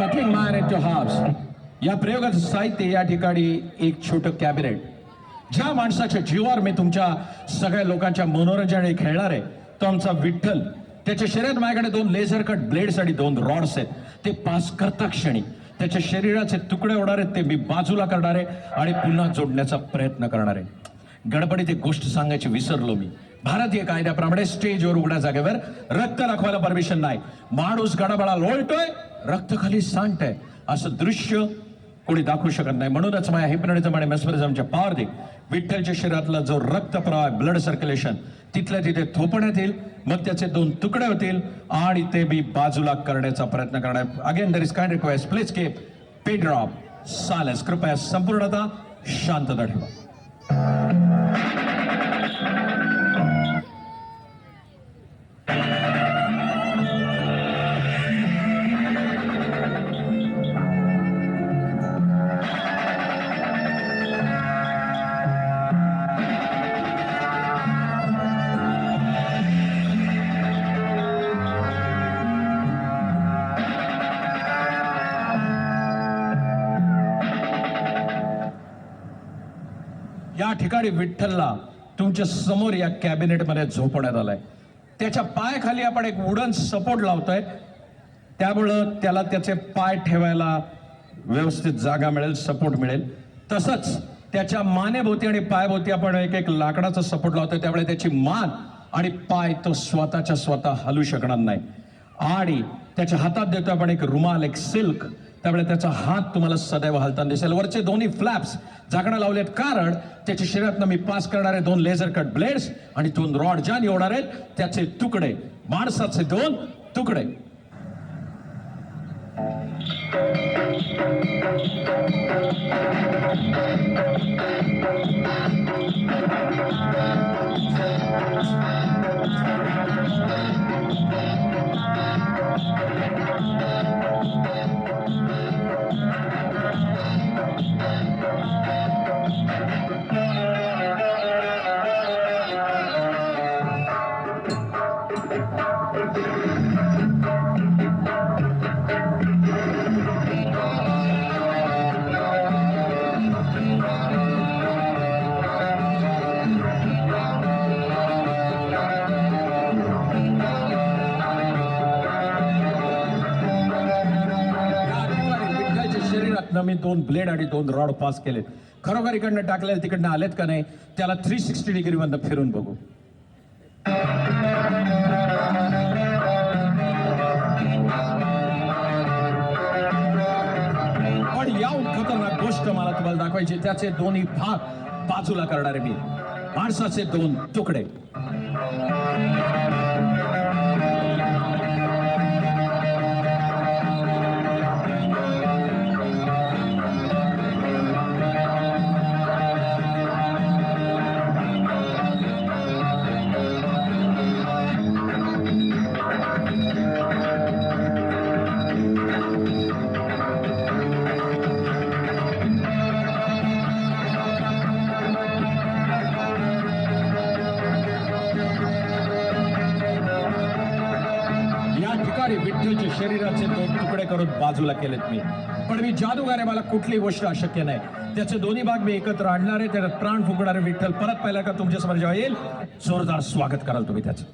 cutting man into halves. या प्रयोगाचं साहित्य या ठिकाणी एक छोटं कॅबिनेट. ज्या माणसाच्या जीवावर मी तुमच्या सगळ्या लोकांच्या मनोरंजनाने खेळणार आहे तो आमचा विठ्ठल. त्याच्या शरीरात माझ्याकडे दोन लेझर कट ब्लेड्स आणि दोन रॉड्स आहेत. ते पास करता क्षणी त्याच्या शरीराचे तुकडे होणार आहेत ते मी बाजूला करणार आहे आणि पुन्हा जोडण्याचा प्रयत्न करणार आहे. गडबडीत एक गोष्ट सांगायची विसरलो मी. भारतीय कायद्याप्रमाणे स्टेजवर उघड्या जागेवर रक्त दाखवायला परमिशन नाही. माणूस गडाबडा लोळतोय रक्त खाली सांडतंय. असं दृश्य कोणी दाखवू शकत नाही. म्हणूनच माझ्या हिप्नोटिझम आणि मेस्मरिझमच्या पावर दे विठ्ठलच्या शरीरातला जो रक्तप्रवाह ब्लड सर्क्युलेशन तिथल्या तिथे थोपण्यात येईल मग त्याचे दोन तुकडे होतील आणि ते मी बाजूला करण्याचा प्रयत्न करणार again there is kind request please keep pin drop silence कृपया संपूर्णता शांतता ठेवा. या ठिकाणी विठ्ठलला तुमच्यासमोर या कॅबिनेटमध्ये झोपवण्यात आलाय. त्याच्या पायाखाली आपण एक वुडन सपोर्ट लावतोय. त्यामुळं त्याला त्याचे पाय ठेवायला व्यवस्थित जागा मिळेल सपोर्ट मिळेल. तसंच त्याच्या मानेभोवती आणि पायभोवती आपण एक एक लाकडाचा सपोर्ट लावतोय. त्यामुळे त्याची मान आणि पाय तो स्वतःच्या स्वतः हलू शकणार नाही. आणि त्याच्या हातात देतो आपण एक रुमाल एक सिल्क. त्यामुळे त्याचा हात तुम्हाला सदैव हलताना दिसेल. वरचे दोन्ही फ्लॅप्स झाकणं लावलेत कारण त्याच्या शरीरातनं मी पास करणारे दोन लेझर कट ब्लेड्स आणि दोन रॉड ज्या निवडणार आहेत त्याचे तुकडे माणसाचे दोन तुकडे. या त्यातनं मी दोन ब्लेड आणि दोन रॉड पास केलेत. खरोखर इकडनं टाकले तिकडनं आलेत का नाही त्याला थ्री सिक्स्टी डिग्री मधनं फिरून बघू. पण या खतरनाक गोष्ट मला तुम्हाला दाखवायची त्याचे दोन्ही भाग बाजूला करणारे मी. माणसाचे दोन तुकडे. या विठ्ठलच्या शरीराचे दोन तुकडे करून बाजूला केलेत मी. पण मी जादूगार आहे मला कुठली गोष्ट अशक्य नाही. त्याचे दोन्ही भाग मी एकत्र आणणार आहे त्याला प्राण फुकणारे विठ्ठल. परत पाहिला का तुमच्यासमोर जेव्हा येईल जोरदार स्वागत कराल तुम्ही त्याचं.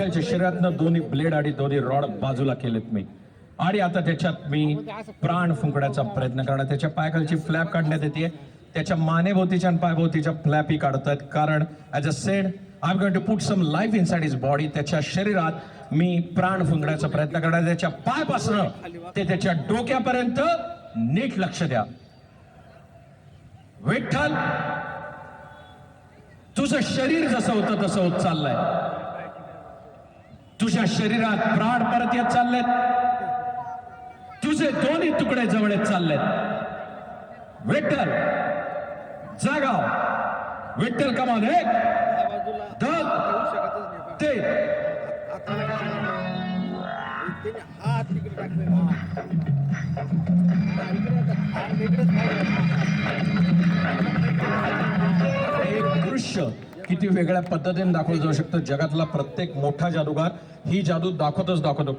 विठ्ठलच्या शरीरातनं दोन्ही ब्लेड आणि दोन्ही रॉड बाजूला केलेत मी. आणि आता त्याच्यात मी प्राण फुंकण्याचा प्रयत्न करणार. त्याच्या पायखालची फ्लॅप काढण्यात येते. त्याच्या मानेभोवतीच्या आणि पायभोवतीच्या फ्लॅपही काढतायत कारण as I said I am going to put some life inside his body त्याच्या शरीरात मी प्राण फुंकण्याचा प्रयत्न करणार. त्याच्या पायपासनं ते त्याच्या डोक्यापर्यंत नीट लक्ष द्या. विठ्ठल तुझं शरीर जसं होतं तसं होत चाललंय. तुझ्या शरीरात प्राण परत येत चाललेत. तुझे दोन्ही तुकडे जवळ येत चाललेत. विठ्ठल जागाव विठ्ठल कमाल एक. जादूला ते. एक दृश्य. किती वेगळ्या पद्धतीने दाखवलं जाऊ शकतं? जगातला प्रत्येक मोठा जादूगार ही जादू दाखवतच दाखवतो.